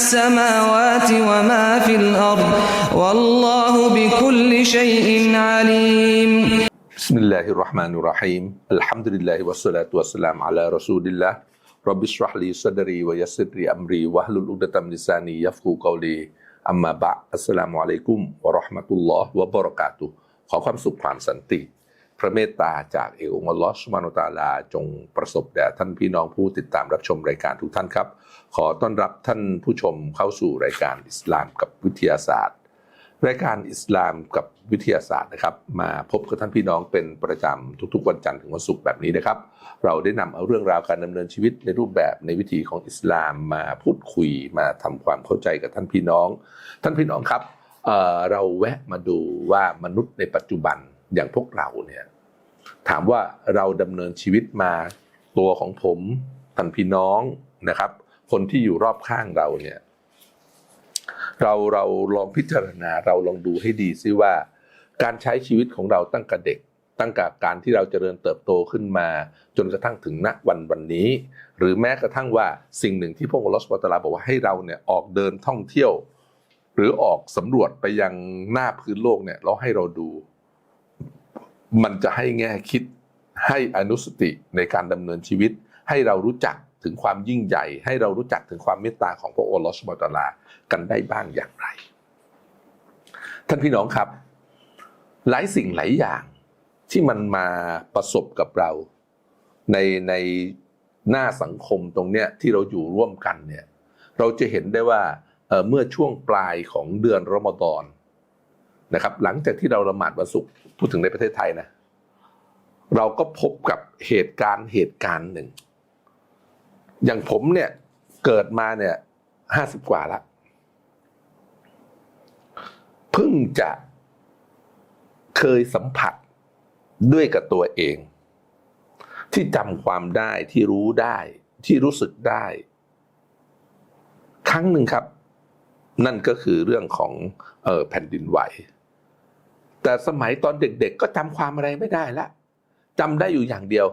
السماوات وما في الأرض والله بكل شيء عليم بسم الله الرحمن الرحيم الحمد لله والصلاة والسلام على رسول الله رب اشرح لي صدري ويسر لي أمري واحلل عقدة من لساني يفقهوا قولي أما بعد السلام عليكم ورحمة الله وبركاته ขอความสุขความสันติ พระเมตตาจากเอองค์อัลลอสุบฮานุตาลาจงประสบแด่ท่านพี่น้องผู้ติดตามรับชมรายการทุกท่านครับ ขอต้อนรับท่านผู้ชมเข้าสู่รายการอิสลามกับวิทยาศาสตร์ รายการอิสลามกับวิทยาศาสตร์นะครับ มาพบกับท่านพี่น้องเป็นประจำทุกๆ วันจันทร์ถึงวันศุกร์แบบนี้นะครับ เราได้นำเอาเรื่องราวการดำเนินชีวิตในรูปแบบในวิถีของอิสลามมาพูดคุยมาทำความเข้าใจกับท่านพี่น้อง ท่านพี่น้องครับเเราแวะมาดูว่ามนุษย์ในปัจจุบัน อย่างพวกเราเนี่ยถามว่าเราดำเนินชีวิตมาตัวของผมท่านพี่น้องนะครับ คนที่อยู่รอบข้างเราเนี่ย เราเราลองพิจารณาเราลองดูให้ดีซิว่า การใช้ชีวิตของเราตั้งแต่เด็ก ตั้งแต่การที่เราเจริญเติบโตขึ้นมา จนกระทั่งถึงณวันวันนี้ หรือแม้กระทั่งว่าสิ่งหนึ่งที่พระองค์ลอสวาตลาบอกว่าให้เราเนี่ยออกเดินท่องเที่ยว หรือออกสำรวจไปยังหน้าพื้นโลกเนี่ยเราให้เราดู มันจะให้แง่คิดให้อนุสติในการดำเนินชีวิต ให้เรารู้จักถึงความยิ่งใหญ่ ให้เรารู้จักถึงความเมตตาของพระโองค์ลอสวาตลากันได้บ้างอย่างไร ท่านพี่น้องครับ หลายสิ่งหลายอย่างที่มันมาประสบกับเราในในหน้าสังคมตรงเนี้ยที่เราอยู่ร่วมกันเนี่ยเราจะเห็นได้ว่าเเมื่อช่วงปลายของเดือนรอมฎอน นะครับหลังจากที่เราละหมาดวันศุกร์พูดถึงในประเทศไทยนะ เราก็พบกับเหตุการณ์เหตุการณ์หนึ่ง อย่างผมเนี่ยเกิดมาเนี่ยห้าสิบกว่าละเพิ่งจะเคยสัมผัสด้วยกับตัวเอง ที่จำความได้ที่รู้ได้ที่รู้สึกได้ ครั้งหนึ่งครับ นั่นก็คือเรื่องของออแผ่นดินไหว แต่สมัยตอนเด็กๆ ก็จำความอะไรไม่ได้ละจำได้อยู่อย่างเดียว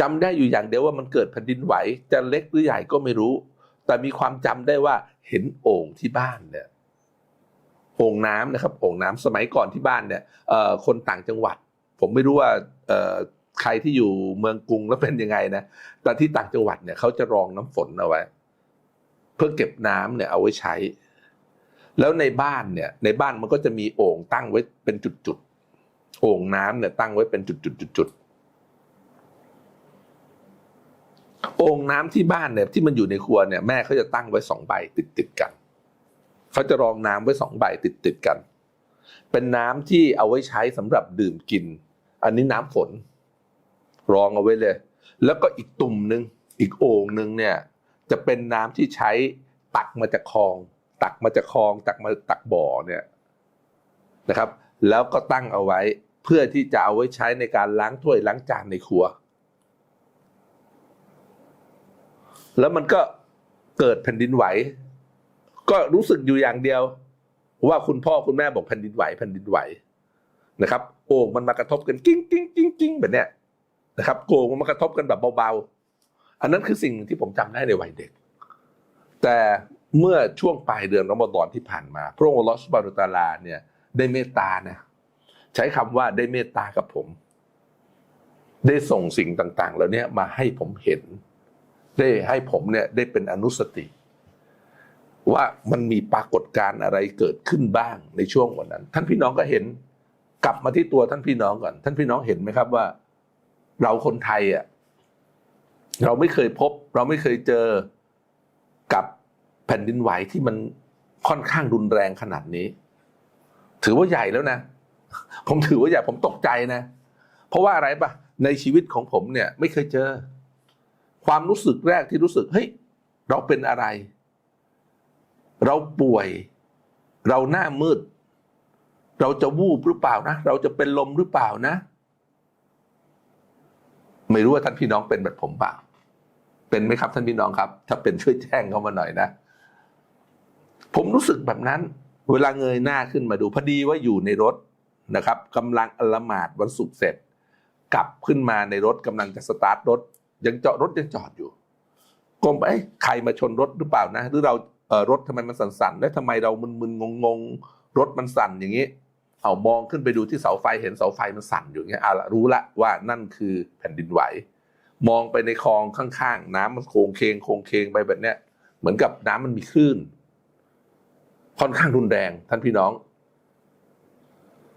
จำได้อยู่อย่างเดียวว่ามันเกิดแผ่นดินไหว จะเล็กหรือใหญ่ก็ไม่รู้ แต่มีความจำได้ว่าเห็นโอ่งที่บ้านเนี่ยโอ่งน้ำนะครับโอ่งน้ำสมัยก่อนที่บ้านเนี่ยคนต่างจังหวัด ผมไม่รู้ว่าใครที่อยู่เมืองกรุงแล้วเป็นยังไงนะแต่ที่ต่างจังหวัดเนี่ยเขาจะรองน้ำฝนเอาไว้ เพื่อเก็บน้ำเนี่ยเอาไว้ใช้ แล้วในบ้านเนี่ยในบ้านมันก็จะมีโอ่งตั้งไว้เป็นจุดๆโอ่งน้ำเนี่ยตั้งไว้เป็นจุดๆๆๆโอ่งน้ำที่บ้านเนี่ยที่มันอยู่ในครัวเนี่ยแม่เขาจะตั้งไว้สองใบติดๆกันเขาจะรองน้ำไว้สองใบติดติดๆกัน เป็นน้ำที่เอาไว้ใช้สำหรับดื่มกิน อันนี้น้ำฝน รองเอาไว้เลย แล้วก็อีกตุ่มหนึ่งอีกโอ่งหนึ่งเนี่ย จะเป็นน้ำที่ใช้ตักมาจากคลอง ตักมาจากคลอง ตักมาตักบ่อเนี่ยนะครับ แล้วก็ตั้งเอาไว้เพื่อที่จะเอาไว้ใช้ในการล้างถ้วยล้างจานในครัว แล้วมันก็เกิดแผ่นดินไหว ก็รู้สึกอยู่อย่างเดียว ว่าคุณพ่อคุณแม่บอกแผ่นดินไหวแผ่นดินไหวนะครับ โอ่งมันมากระทบกันกิ้งกิ้งกิ้งกิ้งแบบเนี้ยนะครับโอ่งมันมากระทบกันแบบเบาๆอันนั้นคือสิ่งที่ผมจำได้ในวัยเด็ก แต่ เมื่อช่วงปลายเดือนรอมฎอนที่ผ่านมา พระองค์อัลอสบานุตาลาเนี่ยได้เมตตานะใช้คำว่าได้เมตตากับผม ได้ส่งสิ่งต่างๆเหล่านี้มาให้ผมเห็น ได้ให้ผมเนี่ยได้เป็นอนุสติ ว่ามันมีปรากฏการณ์อะไรเกิดขึ้นบ้างในช่วงวันนั้น ท่านพี่น้องก็เห็นกลับมาที่ตัวท่านพี่น้องก่อน ท่านพี่น้องเห็นไหมครับว่า เราคนไทยอะเราไม่เคยพบ เราไม่เคยเจอกับ แผ่นดินไหวที่มันค่อนข้างรุนแรงขนาดนี้ ถือว่าใหญ่แล้วนะ ผมถือว่าใหญ่ผมตกใจนะ เพราะว่าอะไรปะในชีวิตของผมเนี่ย ไม่เคยเจอ ความรู้สึกแรกที่รู้สึกเฮ้ยเราเป็นอะไร เราป่วย เราหน้ามืด เราจะวูบหรือเปล่านะ เราจะเป็นลมหรือเปล่านะ ไม่รู้ว่าท่านพี่น้องเป็นแบบผมเปล่าเป็นไหมครับท่านพี่น้องครับ ถ้าเป็นช่วยแจ้งเข้ามาหน่อยนะ ผมรู้สึกแบบนั้น เวลาเงยหน้าขึ้นมาดูพอดีว่าอยู่ในรถนะครับกำลังอลมาดวันศุกร์เสร็จ กลับขึ้นมาในรถกำลังจะสตาร์ทรถ ยังจอดรถยังจอดอยู่กลมไปใครมาชนรถหรือเปล่านะ หรือเราเออรถทำไมมันสั่นๆแล้วทำไมเรามึนๆงงๆ รถมันสั่นอย่างนี้ เอามองขึ้นไปดูที่เสาไฟเห็นเสาไฟมันสั่นอยู่อย่างเงี้ยอะละรู้ละว่านั่นคือแผ่นดินไหว มองไปในคลองข้างๆ น้ำมันโคงเคงโคงเคงไปแบบเนี้ยเหมือนกับน้ำมันมีคลื่น ค่อนข้างรุนแรงท่านพี่น้อง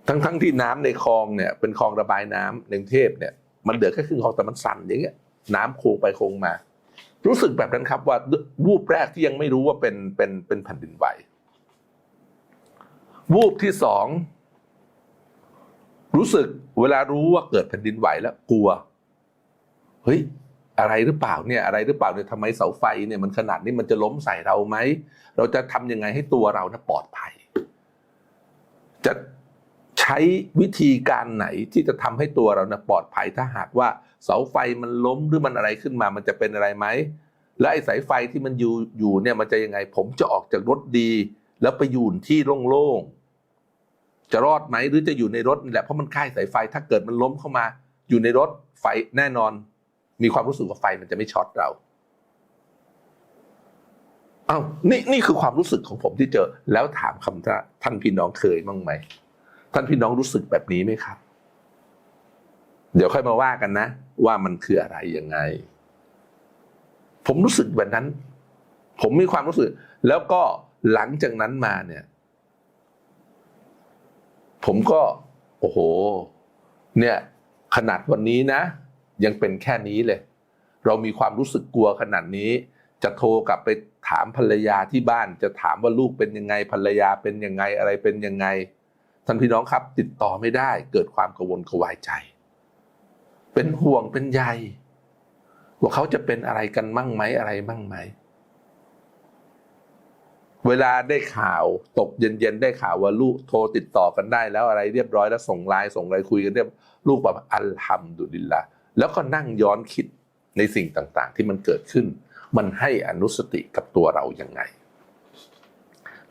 ทั้งๆทที่น้ำในคลองเนี่ย เป็นคลองระบายน้ำในกรุงเทพเนี่ยมันเหลือแค่ครึ่งคลองแต่มันสั่นอย่างเงี้ย น้ำโค้งไปโค้งมา รู้สึกแบบนั้นครับ ว่าวูบแรกที่ยังไม่รู้ว่าเป็นเป็นเป็นแผ่นดินไหววูบที่สองรู้สึกเวลารู้ว่าเกิดแผ่นดินไหวแล้วกลัว เฮ้ย อะไรหรือเปล่าเนี่ยอะไรหรือเปล่าเนี่ยทำไมเสาไฟเนี่ยมันขนาดนี้มันจะล้มใส่เราไหมเราจะทำยังไงให้ตัวเรานะปลอดภัย จะใช้วิธีการไหนที่จะทำให้ตัวเรานะปลอดภัยถ้าหากว่าเสาไฟมันล้มหรือมันอะไรขึ้นมา มันจะเป็นอะไรไหมและไอ้สายไฟที่มันอยู่อยู่เนี่ยมันจะยังไง ผมจะออกจากรถดี แล้วไปอยู่ที่โล่งๆจะรอดไหมหรือจะอยู่ในรถนี่แหละเพราะมันค่ายสายไฟถ้าเกิดมันล้มเข้ามา อยู่ในรถไฟแน่นอน มีความรู้สึกว่าไฟมันจะไม่ช็อตเราเอานี่นี่คือความรู้สึกของผมที่เจอ แล้วถามคำว่าท่านพี่น้องเคยบ้างไหมท่านพี่น้องรู้สึกแบบนี้ไหมครับ เดี๋ยวค่อยมาว่ากันนะ ว่ามันคืออะไรยังไง ผมรู้สึกแบบนั้น ผมมีความรู้สึก แล้วก็หลังจากนั้นมาเนี่ย ผมก็ โอ้โห เนี่ย ขนาดวันนี้นะ ยังเป็นแค่นี้เลย เรามีความรู้สึกกลัวขนาดนี้ จะโทรกลับไปถามภรรยาที่บ้าน จะถามว่าลูกเป็นยังไงภรรยาเป็นยังไงอะไรเป็นยังไงท่านพี่น้องครับ ติดต่อไม่ได้ เกิดความกังวลกวายใจ เป็นห่วงเป็นใยว่าเขาจะเป็นอะไรกันมั่งไหมอะไรมั่งไหม เวลาได้ข่าวตกเย็นๆได้ข่าวว่าลูกโทรติดต่อกันได้แล้วอะไรเรียบร้อยแล้วส่งไลน์ส่งอะไรคุยกันเรียบลูกแบบอัลฮัมดุลิลละ แล้วก็นั่งย้อนคิดในสิ่งต่างๆ ที่มันเกิดขึ้น มันให้อนุสติกับตัวเรายังไง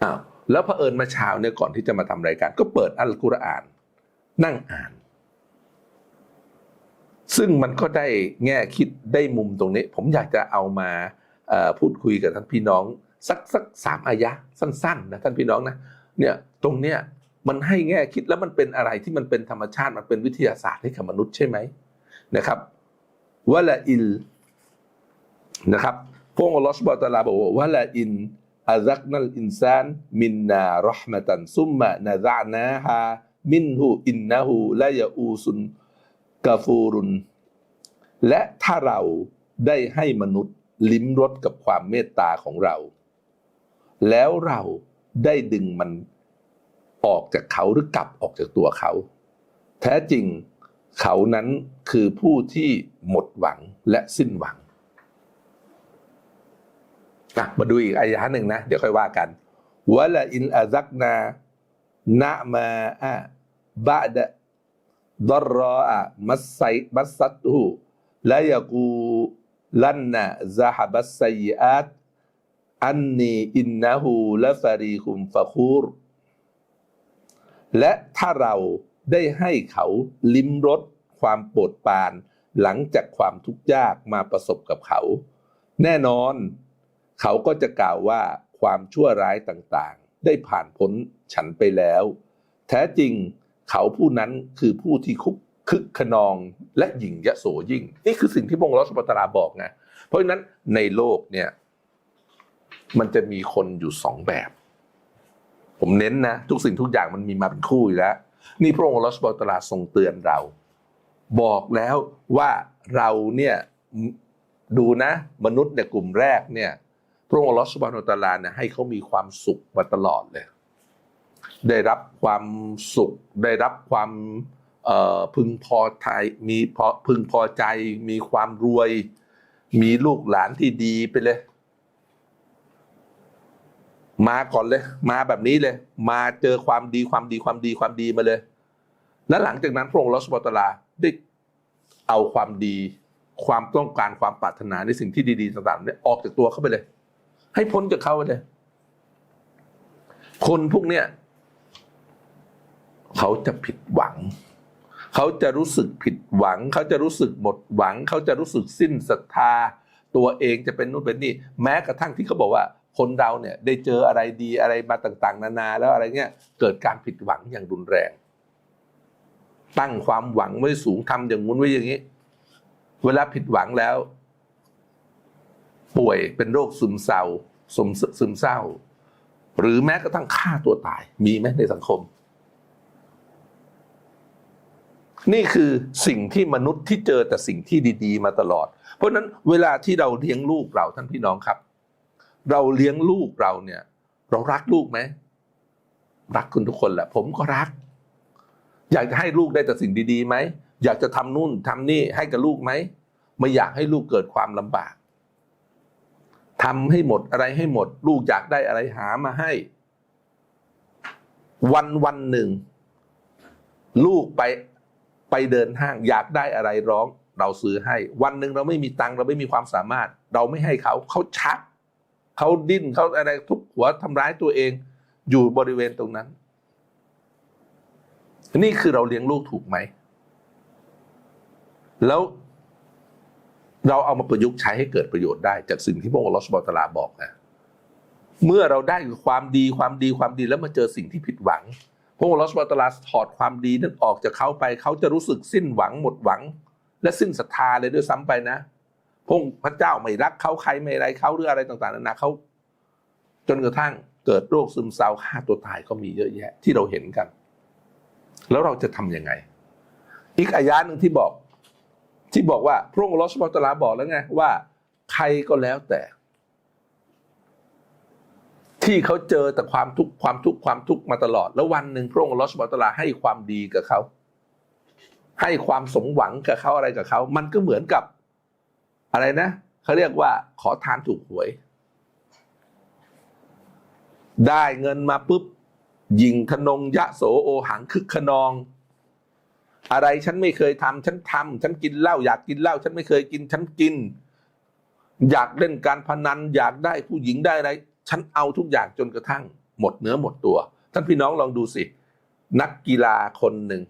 อ้าวแล้วเผอิญมาเช้าเนี่ยก่อนที่จะมาทำรายการ ก็เปิดอัลกุรอาน นั่งอ่าน ซึ่งมันก็ได้แง่คิดได้มุมตรงนี้ ผมอยากจะเอามาพูดคุยกับท่านพี่น้อง สักสักสามอายะสั้นๆนะท่านพี่น้องนะเนี่ยตรงเนี้ยมันให้แง่คิดแล้วมันเป็นอะไรที่มันเป็นธรรมชาติมันเป็นวิทยาศาสตร์ให้กับมนุษย์ใช่ไหม นะครับวะละอิลนะครับพระองค์อัลลอฮฺสุบฮฺตะอาลาบอกว่าวะละอินอาซักนัลอินซานมินนารห์มะตันซุมมะนะซะนาฮามินหูอินนะฮูละยะอูซุนกาฟูรุน และถ้าเราได้ให้มนุษย์ลิ้มรสกับความเมตตาของเรา แล้วเราได้ดึงมันออกจากเขาหรือกลับออกจากตัวเขา แท้จริง เขานั้นคือผู้ที่หมดหวังและสิ้นหวังอะมาดูอีกอายะหนึ่งนะ เดี๋ยวค่อยว่ากันวะละอินอาซักนานะมาอะบะดะดรรออะมัสไซมัสซัตหูละยกูลันนะซะฮบัสไซอาตอันนีอินนะฮูละฟารีคุมฟะคูร และถ้าเรา ได้ให้เขาลิ้มรสความโปรดปรานหลังจากความทุกข์ยากมาประสบกับเขา แน่นอน เขาก็จะกล่าวว่าความชั่วร้ายต่างๆ ได้ผ่านพ้นฉันไปแล้ว แท้จริงเขาผู้นั้นคือผู้ที่คุกคึกขนองและหยิ่งยะโสยิ่ง นี่คือสิ่งที่พระองค์รัสปัตราบอกไงเพราะฉะนั้นในโลกเนี่ย มันจะมีคนอยู่สองแบบ ผมเน้นนะ ทุกสิ่งทุกอย่างมันมีมาเป็นคู่อยู่แล้ว นี่พระองค์ลอสบอตลาทรงเตือนเรา บอกแล้วว่าเราเนี่ยดูนะ มนุษย์เนี่ยกลุ่มแรกเนี่ย พระองค์ลอสบอตลาเนี่ยให้เขามีความสุขมาตลอดเลย ได้รับความสุข ได้รับความพึงพอใจมีพอพึงพอใจ มีความรวย มีลูกหลานที่ดีไปเลย มาก่อนเลย มาแบบนี้เลย มาเจอความดีความดีความดีความดีมาเลย และหลังจากนั้นพระองค์ลอสบอตลาได้เอาความดีความต้องการความปรารถนาในสิ่งที่ดีๆต่างๆเนี่ยออกจากตัวเข้าไปเลย ให้พ้นจากเขาไปเลย คนพวกเนี้ยเขาจะผิดหวัง เขาจะรู้สึกผิดหวัง เขาจะรู้สึกหมดหวัง เขาจะรู้สึกสิ้นศรัทธา ตัวเองจะเป็นนู่นเป็นนี่ แม้กระทั่งที่เขาบอกว่า คนเราเนี่ยได้เจออะไรดีอะไรมาต่าง ๆ นานา แล้วอะไรเงี้ยเกิดการผิดหวังอย่างรุนแรง ตั้งความหวังไว้สูงทำอย่างงู้นไว้อย่างนี้ เวลาผิดหวังแล้ว ป่วยเป็นโรคซึมเศร้าซึมซึมเศร้า หรือแม้กระทั่งฆ่าตัวตาย มีไหมในสังคม นี่คือสิ่งที่มนุษย์ที่เจอแต่สิ่งที่ดี ๆ มาตลอด เพราะนั้นเวลาที่เราเลี้ยงลูกเราท่านพี่น้องครับ เราเลี้ยงลูกเราเนี่ย เรารักลูกไหมรักคุณทุกคนแหละ ผมก็รัก อยากจะให้ลูกได้แต่สิ่งดีๆไหมอยากจะทำนู่นทำนี่ให้กับลูกไหมไม่อยากให้ลูกเกิดความลำบากทำให้หมดอะไรให้หมด ลูกอยากได้อะไรหามาให้ วันวันหนึ่ง ลูกไปไปเดินห้าง อยากได้อะไรร้อง เราซื้อให้ วันหนึ่งเราไม่มีตังค์เราไม่มีความสามารถ เราไม่ให้เขาเขาชัก เขาดิ้นเขาอะไรทุบหัวทำร้ายตัวเอง อยู่บริเวณตรงนั้น นี่คือเราเลี้ยงลูกถูกไหม แล้วเราเอามาประยุกต์ใช้ให้เกิดประโยชน์ได้ จากสิ่งที่พระองค์ลอสบอตลาบอกนะเมื่อเราได้ความดีความดีความดีแล้วมาเจอสิ่งที่ผิดหวัง พระองค์ลอสบอตลาถอดความดีนั้นออกจากเขาไป เขาจะรู้สึกสิ้นหวังหมดหวัง และสิ้นศรัทธาเลยด้วยซ้ำไปนะ พระองพระเจ้าไม่รักเขาใครไม่อะไรเขาหรืออะไรต่างๆนานาเขาจนกระทั่งเกิดโรคซึมเศร้าฆ่าตัวตายก็มีเยอะแยะ ที่เราเห็นกัน แล้วเราจะทำยังไง อีกอายะหนึ่งที่บอก ที่บอกว่าพระองค์ลอสบอตลาบอกแล้วไงว่า ใครก็แล้วแต่ ที่เขาเจอแต่ความทุกข์ความทุกข์ความทุกข์มาตลอด แล้ววันหนึ่งพระองค์ลอสบอตลาให้ความดีกับเขาให้ความสมหวังกับเขาอะไรกับเขา มันก็เหมือนกับ อะไรนะเขาเรียกว่าขอทานถูกหวย ได้เงินมาปุ๊บยิงทนงยะโสโอหังคึกขนอง อะไรฉันไม่เคยทำฉันทำฉันกินเหล้าอยากกินเหล้าฉันไม่เคยกินฉันกิน อยากเล่นการพนัน อยากได้ผู้หญิงได้อะไร ฉันเอาทุกอย่างจนกระทั่ง หมดเนื้อหมดตัว ท่านพี่น้องลองดูสิ นักกีฬาคนหนึ่ง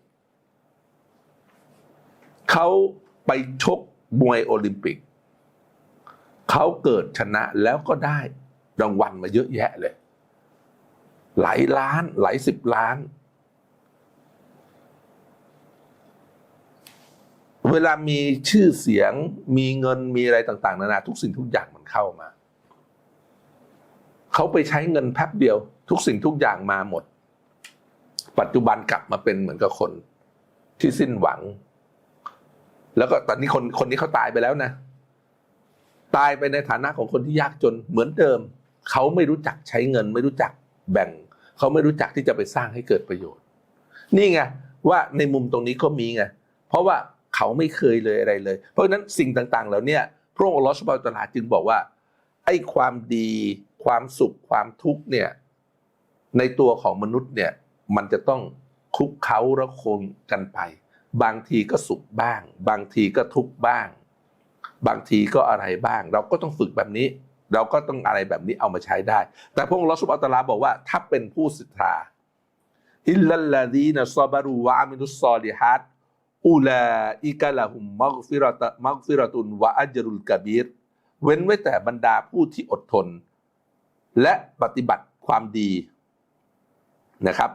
เขาไปชกมวยโอลิมปิก เขาเกิดชนะแล้วก็ได้รางวัลมาเยอะแยะเลย หลายล้านหลายสิบล้าน เวลามีชื่อเสียงมีเงินมีอะไรต่าง ๆ นานาทุกสิ่งทุกอย่างมันเข้ามา เขาไปใช้เงินแป๊บเดียว ทุกสิ่งทุกอย่างมาหมด ปัจจุบันกลับมาเป็นเหมือนกับคนที่สิ้นหวัง แล้วก็ตอนนี้คนคนนี้เขาตายไปแล้วนะ ตายไปในฐานะของคนที่ยากจนเหมือนเดิม เขาไม่รู้จักใช้เงิน ไม่รู้จักแบ่ง เขาไม่รู้จักที่จะไปสร้างให้เกิดประโยชน์ นี่ไงว่าในมุมตรงนี้ก็มีไงเพราะว่าเขาไม่เคยเลยอะไรเลย เพราะฉะนั้นสิ่งต่างๆแล้วเนี่ยพระองค์ลอสบาตะอาลาจึงบอกว่าไอ้ความดี ความสุขความทุกข์เนี่ยในตัวของมนุษย์เนี่ยมันจะต้องคลุกเคล้าระคนกันไป บางทีก็สุขบ้าง บางทีก็ทุกข์บ้าง บางทีก็อะไรบ้าง เราก็ต้องฝึกแบบนี้ เราก็ต้องอะไรแบบนี้เอามาใช้ได้ แต่พระองค์อัลอสุบฮานะฮูวะตลาบอกว่าถ้าเป็นผู้ศรัทธาอิลลัลลดีนซอบารูวะอามินุสซอลิฮัดอูลาอิกะละหุมมักฟิรตมักฟิรตุนวะอัจรุลกะบีรเว้นไว้แต่บรรดาผู้ที่อดทน และปฏิบัติความดีนะครับ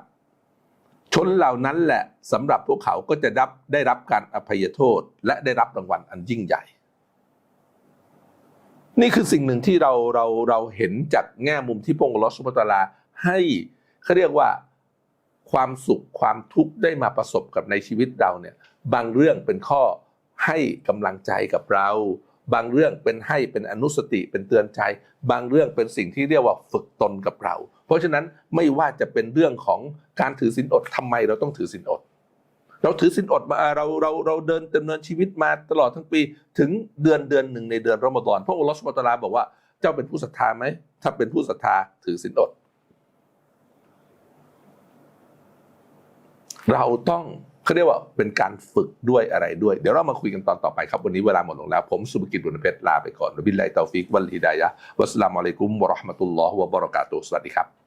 ชนเหล่านั้นแหละสำหรับพวกเขาก็จะได้รับการอภัยโทษ และได้รับรางวัลอันยิ่งใหญ่ นี่คือสิ่งหนึ่งที่เราเราเราเห็นจากแง่มุมที่พระองค์ลอสุบตาลาให้เขาเรียกว่าความสุขความทุกข์ได้มาประสบกับในชีวิตเราเนี่ยบางเรื่องเป็นข้อให้กำลังใจกับเรา บางเรื่องเป็นให้เป็นอนุสติเป็นเตือนใจ บางเรื่องเป็นสิ่งที่เรียกว่าฝึกตนกับเรา เพราะฉะนั้นไม่ว่าจะเป็นเรื่องของการถือศีลอดทำไมเราต้องถือศีลอด เราถือศีลอดมาเราเราเราเดินดำเนินชีวิตมาตลอดทั้งปี ถึงเดือนเดือนหนึ่งในเดือนรอมฎอนพระองค์อัลอสมตาลาบอกว่าเจ้าเป็นผู้ศรัทธาไหมถ้าเป็นผู้ศรัทธาถือศีลอด เราต้องเขาเรียกว่าเป็นการฝึกด้วยอะไรด้วย เดี๋ยวเรามาคุยกันตอนต่อไปครับ วันนี้เวลาหมดลงแล้ว ผมสุภกิจบุญเพชรลาไปก่อนบิลลาฮิตาฟิกวัลฮิดายะวัสลามุอะลัยกุมวะราะห์มะตุลลอฮ์วะบะเราะกาตุฮ์สวัสดีครับ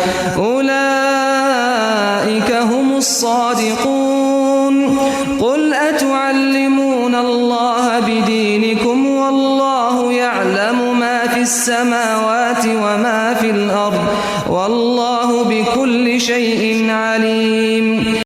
في السماوات وما في الأرض